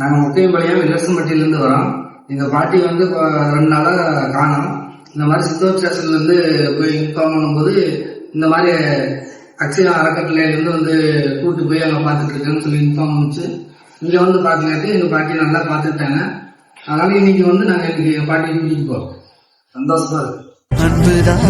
நாங்கள் முத்தையம்பாளையம் விலசம்பட்டியிலேருந்து வரோம். எங்கள் பாட்டி வந்து ரெண்டு நாளாக காணோம். இந்த மாதிரி சித்தூர் ஸ்டேஷன்லேருந்து போய் இன்ஃபார்ம் பண்ணும்போது இந்த மாதிரி அக்ஷயா அறக்கட்டளையிலேருந்து வந்து கூட்டு போய் அங்கே பார்த்துட்டு இருக்கேன்னு சொல்லி இன்ஃபார்ம் பண்ணிச்சு. இங்கே வந்து பார்க்கலாட்டி எங்கள் பாட்டி நல்லா பார்த்துக்கிட்டாங்க. அதனால இன்னைக்கு வந்து நாங்கள் இன்னைக்கு எங்கள் பாட்டியை கூட்டிகிட்டு போகிறோம் சந்தோஷமா இருக்கு. அன்புதான்